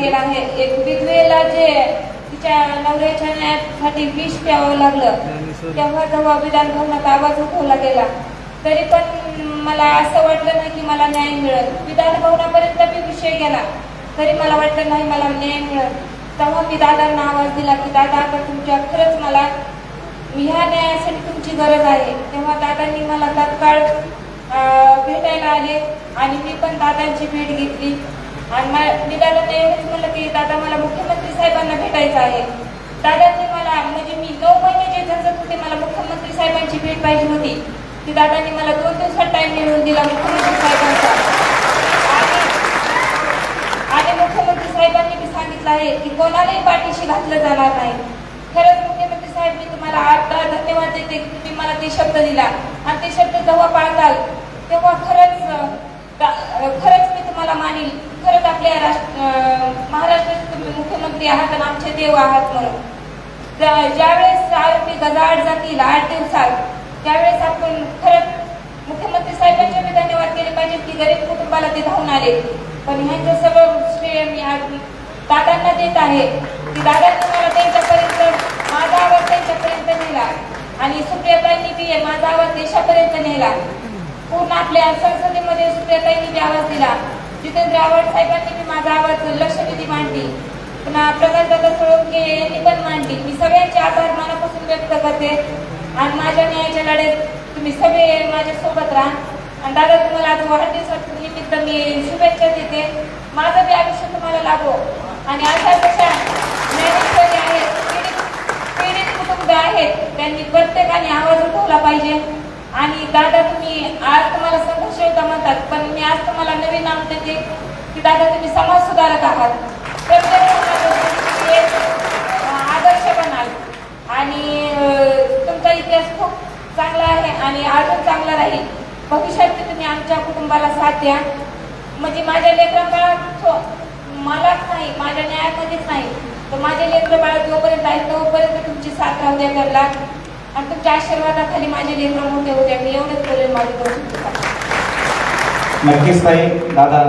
केला आहे. एक विधवेला जे तिच्या नवऱ्याच्या न्यायासाठी विष प्यावं लागलं. तेव्हा जेव्हा विधान भवनात आवाज उठवला गेला. तरी पण मला असं वाटलं नाही की मला न्याय मिळेल. विधान भवनापर्यंत मी विषय गेला. तरी मला वाटलं नाही मला न्याय मिळेल. तेव्हा मी दादांना आवाज दिला की दादा आता तुमच्या खरंच मला ह्या न्यायासाठी तुमची गरज आहे. तेव्हा दादांनी मला तात्काळ भेटायला आले आणि मी पण दादांची भेट घेतली. आणि मला मी ते एवढंच म्हणलं की दादा मला मुख्यमंत्री साहेबांना भेटायचं आहे. दादांनी मला म्हणजे मी नऊ महिने जे झंझत होते मला मुख्यमंत्री साहेबांची भेट पाहिजे होती. ती दादांनी मला दोन दिवसात टाइम मिळवून दिला मुख्यमंत्री साहेबांचा. आणि आणि मुख्यमंत्री साहेबांनी मी सांगितलं आहे की कोणालाही पाठीशी घातलं जाणार नाही. खरंच मुख्यमंत्री साहेब मी तुम्हाला आता धन्यवाद देते की तुम्ही मला ते शब्द दिला. आणि ते शब्द जेव्हा पाळताल तेव्हा खरंच अं, दा- अं, खरंच मी तुम्हाला मानील खरंच आपल्या राष्ट्र अं, महाराष्ट्राचे शक्ती आहात आणि आमचे देव आहात म्हणून. ज्या- ज्यावेळेस आरोपी गजाआड जातील आठ दिवसात त्यावेळेस आपण खरंच मुख्यमंत्री साहेबांचे मी धन्यवाद केले पाहिजे की गरीब कुटुंबाला ते धावून आले. पण ह्यांचं सगळं श्रेय मी आज दादांना देत आहे. की दादांनी मला त्यांच्यापर्यंत माझा आवाज त्यांच्यापर्यंत नेला. आणि सुप्रियाताईंनी बी माझा आवाज देशापर्यंत नेला. पूर्ण आपल्या संसदेमध्ये सुप्रियाताईंनी बी आवाज दिला. जितेंद्र आव्हाड साहेबांनी बी माझा आवाज लक्षवेधी मांडली. पुन्हा प्रकाशदादा सोळंके यांनी पण मांडली. मी सगळ्यांचे आभार मनापासून व्यक्त करते. आणि माझ्या न्यायाच्या लढ्यात तुम्ही सगळे माझ्यासोबत राहा. आणि दादा तुम्हाला आज वाढदिवसात निमित्त मी शुभेच्छा देते. माझं बी आयुष्य तुम्हाला लागो. आणि अशा कशा ज्ञानेश्वरी आहेत पीडित पीडित कुटुंब आहेत त्यांनी प्रत्येकाने आवाज उठवला पाहिजे. आणि दादा तुम्ही आज तुम्हाला संघर्ष होता म्हणतात पण मी आज तुम्हाला नवीन नाव देते की दादा तुम्ही समाज सुधारक आहात. प्रत्येक चांगला आहे आणि अजून चांगला राहील. भविष्यात तुम्ही आमच्या कुटुंबाला साथ द्या. म्हणजे माझ्या लेकरांना मलाच नाही माझ्या न्यायामध्येच नाही. तर माझे लेकर बाळ जोपर्यंत आहे तोपर्यंत तुमची साथ राहू द्या करला आणि तुमच्या आशीर्वादाखाली माझे लेकर मोठे होऊ द्या. मी एवढंच बोलेल माझे नक्कीच नाही दादा